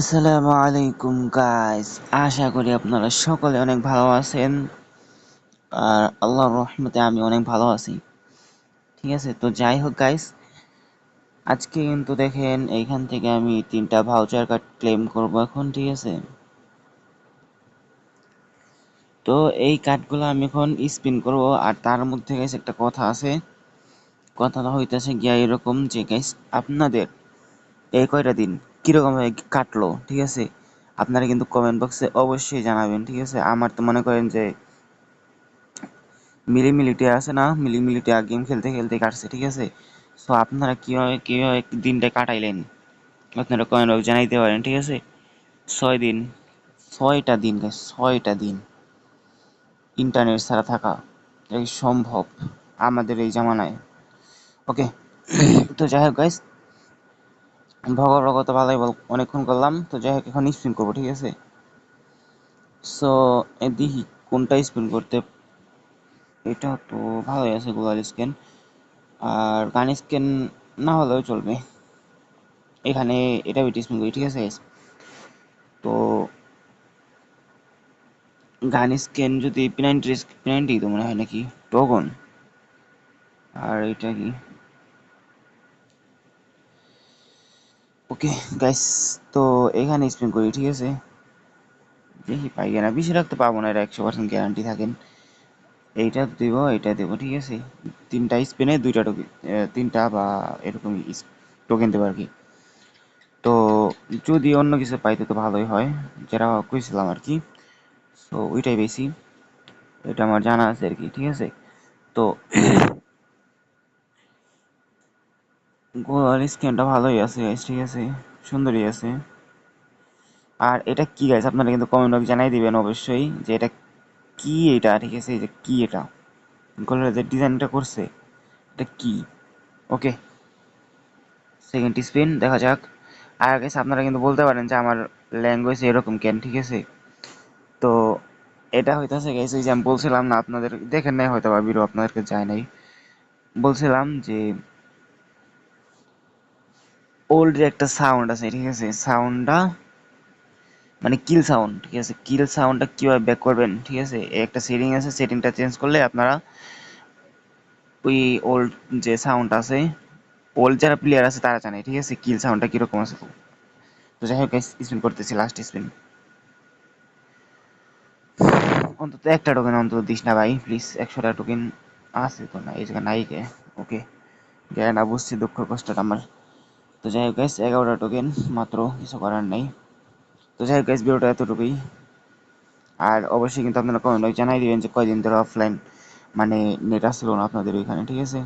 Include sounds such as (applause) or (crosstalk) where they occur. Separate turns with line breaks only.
আসসালামু আলাইকুম গাইস আশা করি আপনারা সকলে অনেক ভালো আছেন। আর আল্লাহর রহমতে আমি অনেক ভালো আছি। ঠিক আছে, তো যাই হোক গাইস আজকে কিন্তু দেখেন, এইখান থেকে আমি তিনটা ভাউচার কার্ড ক্লেম করব এখন, ঠিক আছে? তো এই কার্ডগুলো আমি এখন স্পিন করব। আর তার মধ্যে গাইস একটা কথা আছে। কথাটা হইতেছে গিয়া এরকম যে গাইস আপনাদের এই কয়টা দিন কীরকম ভাবে কাটলো, ঠিক আছে? আপনারা কিন্তু কমেন্ট বক্সে অবশ্যই জানাবেন, ঠিক আছে? আমার তো মনে করেন যে মিলিমিলিটে আছে না, মিলিমিলিটে গেম খেলতে খেলতে কাটছে, ঠিক আছে? সো আপনারা কীভাবে কীভাবে দিনটা কাটাইলেন? আপনারা কমেন্ট বক্সে জানাইতে পারেন, ঠিক আছে? ছয় দিন, ছয়টা দিন ছয়টা দিন ইন্টারনেট ছাড়া থাকা এই সম্ভব আমাদের এই জামানায়। ওকে (coughs) তো যাই হোক গাইস ভগবত ভালোই বল অনেকক্ষণ করলাম, তো যাই হোক, এখন স্পিন করব, ঠিক আছে? সো দেখি কোনটা স্পিন করতে এটা তো ভালোই আছে গুগল স্ক্যান আর গান স্ক্যান না হলেও চলবে। এখানে এটা বিটি স্পিন করি, ঠিক আছে? তো গান স্ক্যান যদি পেনাল্টি পেনাল্টি তো মনে হয় নাকি? টোকন আর এটা কি? ওকে গাইস তো এখানে স্পিন করি, ঠিক আছে? দেখি, পাই না বেশি রাখতে পাবো না, এটা একশো পার্সেন্ট গ্যারান্টি থাকেন। এইটা দেবো এইটা দেবো, ঠিক আছে? তিনটা স্পিনে দুইটা টোকেন তিনটা বা এরকম টোকেন দেবো আর কি। তো যদি অন্য কিছু পাইতে তো ভালোই হয়, যেটা কইছিলাম আর কি। তো ওইটাই বেশি। এটা আমার জানা আছে আর কি, ঠিক আছে? তো গোয়ার স্ক্যানটা ভালোই আছে ঠিক আছে? সুন্দরই আছে। আর এটা কি গাইছে আপনারা কিন্তু কমেন্ট বক্স জানাই দিবেন অবশ্যই যে এটা কি এটা, ঠিক আছে? যে কি এটা? গোলের যে ডিজাইনটা করছে, এটা কি? ওকে সেকেন্ড স্পিন দেখা যাক। আর গেছে আপনারা কিন্তু বলতে পারেন যে আমার ল্যাঙ্গুয়েজ এরকম কেন, ঠিক আছে? তো এটা হইতেছে গেছে যে আমি বলছিলাম না, আপনাদের দেখেন নাই হয়তো বা ভিডিও আপনাদেরকে যায় নাই। বলছিলাম যে ওল্ড একটা সাউন্ড আছে, ঠিক আছে? সাউন্ডটা মানে কিল সাউন্ড ঠিক আছে? কিল সাউন্ডটা কীভাবে ব্যাক করবেন, ঠিক আছে? একটা সেটিং আছে সেটিংটা চেঞ্জ করলে আপনারা ওই ওল্ড যে সাউন্ড আছে ওল্ড যারা প্লেয়ার আছে তারা জানে, ঠিক আছে? কিল সাউন্ডটা কীরকম আছে? তো যাই হোক স্পিন করতেছি লাস্ট স্পিন অন্তত একটা টোকেন অন্তত দিস না ভাই প্লিজ একশোটা টোকেন আছে তো না, এই জায়গায় নাই কে ওকে না, বুঝছি দুঃখ কষ্টটা আমার। তো যাই হোক গাইস এগারোটা টোকেন মাত্র, কিছু করার নেই। তো যাই হোক গাইস ভিডিওটা এতটুকুই। আর অবশ্যই কিন্তু আপনারা কমেন্ট জানাই দিবেন যে কয়দিন ধরে অফলাইন মানে নেট আসছিল না আপনাদের ওইখানে, ঠিক আছে?